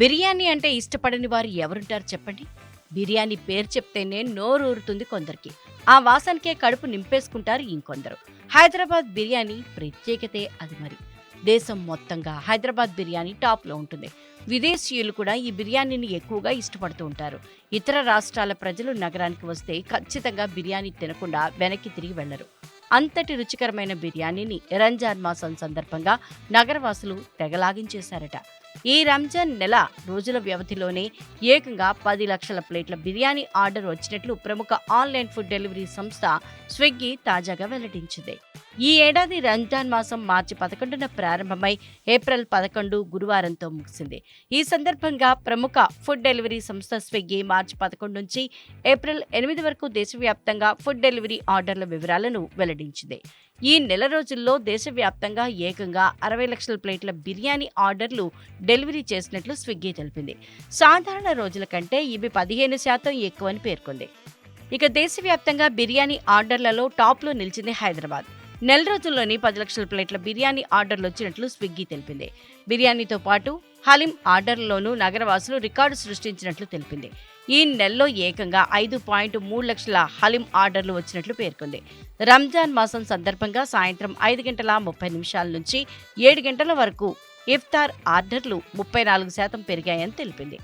బిర్యానీ అంటే ఇష్టపడని వారు ఎవరుంటారు చెప్పండి? బిర్యానీ పేరు చెప్తేనే నోరూరుతుంది కొందరికి. ఆ వాసనకే కడుపు నింపేసుకుంటారు ఇంకొందరు. హైదరాబాద్ బిర్యానీ ప్రత్యేకతే అది మరి. దేశం మొత్తంగా హైదరాబాద్ బిర్యానీ టాప్లో ఉంటుంది. విదేశీయులు కూడా ఈ బిర్యానీని ఎక్కువగా ఇష్టపడుతూ ఉంటారు. ఇతర రాష్ట్రాల ప్రజలు నగరానికి వస్తే ఖచ్చితంగా బిర్యానీ తినకుండా వెనక్కి తిరిగి వెళ్ళరు అంతటి రుచికరమైన బిర్యానీని రంజాన్ మాసం సందర్భంగా నగరవాసులు తెగలాగించేశారట. ఈ రంజాన్ నెల రోజుల వ్యవధిలోనే ఏకంగా పది లక్షల ప్లేట్ల బిర్యానీ ఆర్డర్ వచ్చినట్లు ప్రముఖ ఆన్లైన్ ఫుడ్ డెలివరీ సంస్థ స్విగ్గీ తాజాగా వెల్లడించింది. ఈ ఏడాది రంజాన్ మాసం మార్చి పదకొండున ప్రారంభమై ఏప్రిల్ పదకొండు గురువారంతో ముగిసింది. ఈ సందర్భంగా ప్రముఖ ఫుడ్ డెలివరీ సంస్థ స్విగ్గీ మార్చి పదకొండు నుంచి ఏప్రిల్ ఎనిమిది వరకు దేశవ్యాప్తంగా ఫుడ్ డెలివరీ ఆర్డర్ల వివరాలను వెల్లడించింది. ఈ నెల రోజుల్లో దేశవ్యాప్తంగా ఏకంగా అరవై లక్షల ప్లేట్ల బిర్యానీ ఆర్డర్లు డెలివరీ చేసినట్లు స్విగ్గీ తెలిపింది. సాధారణ రోజుల కంటే ఇవి పదిహేను శాతం ఎక్కువని పేర్కొంది. ఇక దేశవ్యాప్తంగా బిర్యానీ ఆర్డర్లలో టాప్లో నిలిచింది హైదరాబాద్. నెల రోజుల్లోని పది లక్షల ప్లేట్ల బిర్యానీ ఆర్డర్లు వచ్చినట్లు స్విగ్గీ తెలిపింది. బిర్యానీతో పాటు హలీం ఆర్డర్లోనూ నగరవాసులు రికార్డు సృష్టించినట్లు తెలిపింది. ఈ నెలలో ఏకంగా ఐదు పాయింట్ మూడు లక్షల హలీం ఆర్డర్లు వచ్చినట్లు పేర్కొంది. రంజాన్ మాసం సందర్భంగా సాయంత్రం ఐదు గంటల ముప్పై నిమిషాల నుంచి ఏడు గంటల వరకు ఇఫ్తార్ ఆర్డర్లు ముప్పై నాలుగు శాతం పెరిగాయని తెలిపింది.